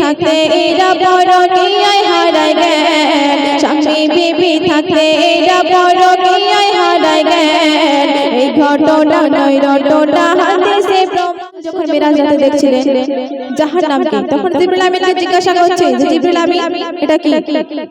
থাকতে এরা বড় গিয়ায় হারায় গেল স্বামী, বিবি থাকতে এরা বড় গিয়ায় হারায় গেল এই ঘটনা নয়, রটনা হাদিসে প্রমাণ। যখন মেরাজ রাতে দেখছিলেন জাহার নাম কি তখন জিবরিল আমিনকে জিজ্ঞাসা করছে যে, জিবরিল আমিন, এটা কি?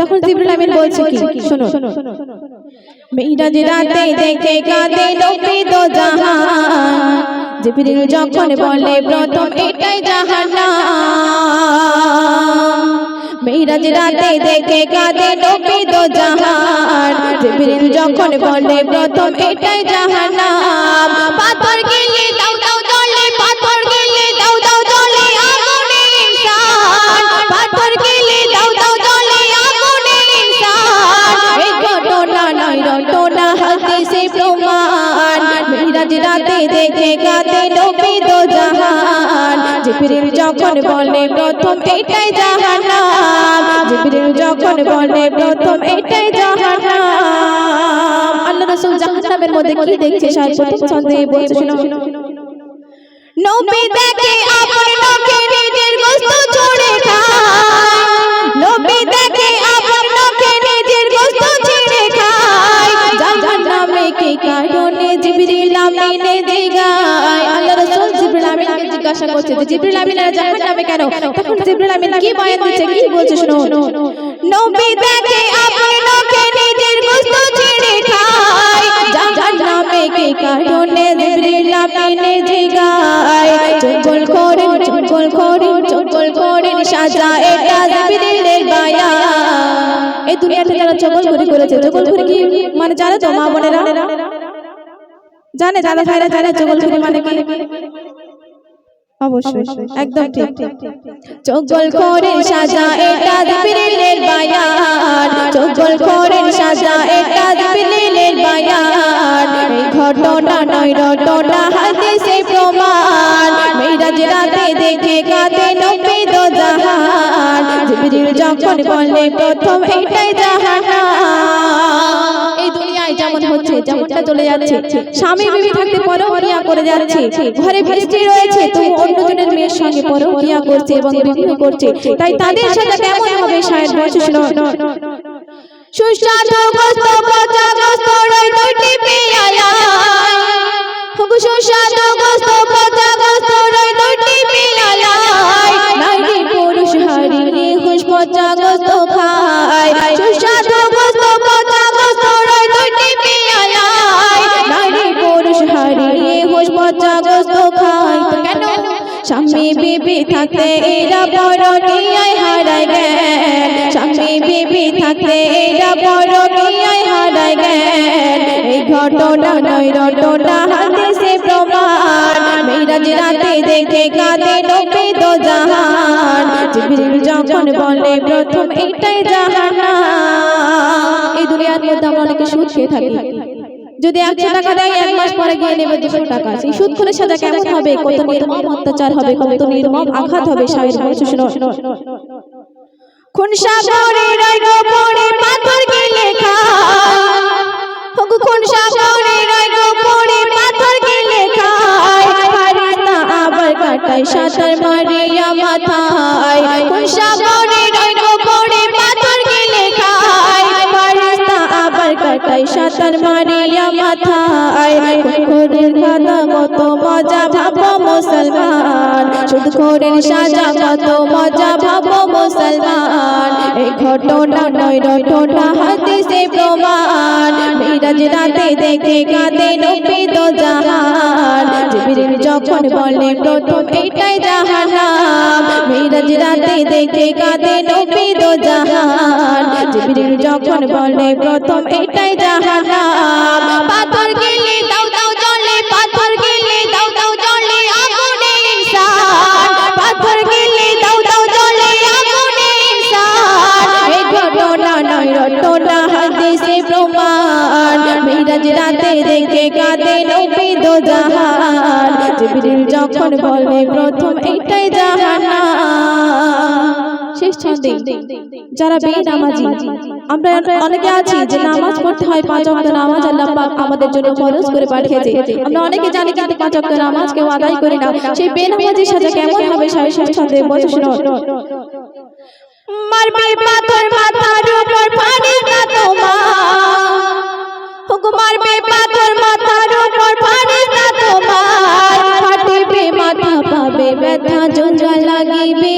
তখন জিবরিল আমিন বলছে কি, শোনো মেরাজ রাতে দেখে কাঁদে নবী দো জাহান। জিবরিল যখন বলে প্রথম এটাই জাহান্নাম মেরাজ রাতে দেখে কাঁদে নবী দো জাহান। জিবরিল যখন বলে, প্রথম এটাই জাহান্নাম। পাথর গিলে দাও দাও জলে, পাথর গিলে দাও দাও জলে আগুনে ইনসান পাথর গিলে দাও দাও জলে আগুনে ইনসান এই ঘটনা নয়, রটনা হাদিসে প্রমাণ। মিরাজ রাতে দেখে কাঁদে নবী দো জাহান। জিবরিল যখন বলে, প্রথম এটাই জাহান্নাম। জিবরিল যখন বলে, প্রথম এটাই জাহান্নাম। আল্লাহ রাসূল জাহান্নামের মধ্যে কি দেখছে? সাহেব প্রথম ছন্দে বলছে নবী দেখে আপন নখে নিজের গোস্ত ছুঁড়ে খায়। নবী দেখে আপন নখে নিজের গোস্ত ছিঁড়ে খায়। জাহান্নামে কি কারণে জিবরিল আমিনে দিগায় আল্লাহ রাসূল জিবরিল আমিনকে জিজ্ঞাসা করছে জিবরিল আমিনের জাহান্নামে কেন? তখন জিবরিল আমিন কি বয়ান দিচ্ছে? কি বলছে? শুনো। নবী দেখে আপন নখে নিজের গোস্ত ছিঁড়ে খায়। জাহান্নামে কি কারণে জিবরিল আমিনে দিগায় চুগল করেন চুগল করেন চুগল করেন সাজা এটা জিবরিলের বায়া। এই দুনিয়াতে যারা চগল করে করেছে চগল করে কি? মানে জানে তো মা বোনেরা জানে জানে ভাইরা জানে চগল করে মানে কি? অবশ্যই। একদম ঠিক। চগল করে সাজা এটা জিবরিলের বায়ান। চগল করে সাজা এটা জিবরিলের বায়ান। এই ঘটনা নয় রটনা হাদিসে প্রমাণ। মিরাজ রাতে দেখে কাঁদে নবী দো জাহান জিবরিল যখন বলে প্রথম এটাই যেমন হচ্ছে যেমনটা চলে যাচ্ছে। স্বামী বিবি থাকতে পরও বিয়া করে যাচ্ছে। ঘরে স্ত্রী রয়েছে তবু অন্যজনের মেয়ের সঙ্গে পরও বিয়া করছে এবং বিভিন্ন করছে। তাই তাদের সাথে কেমন হবে শায়ের বয়স শুনো সুস্বাদু গোস্ত পচা গোস্ত রই দুটি পেয়ালা সুস্বাদু গোস্ত পচা গোস্ত খায় তো কেন এই দুনিয়ার মধ্যে আমরা অনেকে সুদ খেয়ে থাকি। যদি একশো টাকা দেয় এক মাস পরে গিয়ে নেবে দুশো টাকা। সেই সুদ করে সাজা কেমন হবে কত নির্মম অত্যাচার হবে কত নির্মম আঘাত হবে বলছে শুনো কোন সাগরে রইল পড়ে পাথর খায় হোক কোন সাগরে রইল পড়ে পাথর গিলে খায় ফারিস্তা আবার কাটায় সাঁতার মারিয়া মাথায়। কোন সাগরে কাটায় সাঁতার মারিয়া মজা ভাবো মুসলমান। শুধু খোরের সাজা দেখে কাঁদে নবী দো জাহান। যখন বলে, প্রথম এটাই জাহান্নাম। মিরাজ রাতে দেখে কাঁদে নবী জাহান। জিবরিল যখন বলে প্রথম এটাই জাহান্নাম পাথর গিলে দাও দাও জলে পাথর গিলে দাও দাও জলে আগুনে ইনসান পাথর গিলে দাও দাও জলে আগুনে ইনসান এই ঘটনা নয় রটনা হাদিসে প্রমাণ মিরাজ রাতে দেখে কাঁদে নবী দো জাহান জিবরিল যখন বলে প্রথম এটাই জাহান্নাম শেষ ছন্দে। যারা বেনামাজি আমরা অনেকে আছি যে নামাজ পড়তে হয় পাঁচ ওয়াক্ত নামাজ আল্লাহ পাক আমাদের জন্য ফরজ করে পাঠিয়েছে। আমরা অনেকে জানি কিন্তু পাঁচ ওয়াক্ত নামাজ কেউ আদায় করি না। সেই বেনামাজির সাথে কেমন হবে শেষ ছন্দে বলছে শোনো মারবে পাথর মাথার উপর পানি না তোমার হুকুমার বে পাথর মাথার উপর পানি না তোমার ফাটিবে মাথা পাবে ব্যথা জঞ্জা লাগিবে।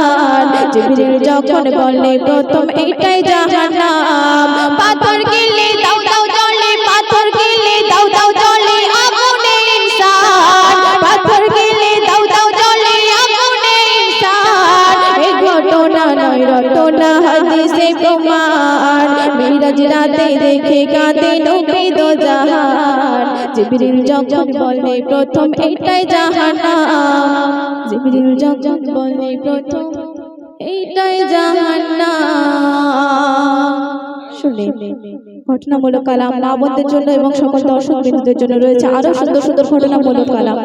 জিবরিল যখন বলে প্রথম এটাই জাহান্নাম। পাথর গিলে দাও দাও জলে পাথর গিলে দাও দাও জলে আগুনে ইনসান। পাথর গিলে দাও দাও জলে আগুনে ইনসান। এই ঘটনা নয় রটনা হাদিসে প্রমাণ। মিরাজ রাতে দেখে কাঁদে নবী তো জাহান। জিবরিল যখন বলে প্রথম এটাই জাহান্নাম। জিবরিল যখন বলে প্রথম এইটাই শুনে, ঘটনামূলক কালাম মা বোনদের জন্য এবং সকল দর্শক বিন্দুদের জন্য রয়েছে আরও সুন্দর সুন্দর ঘটনামূলক কালাম।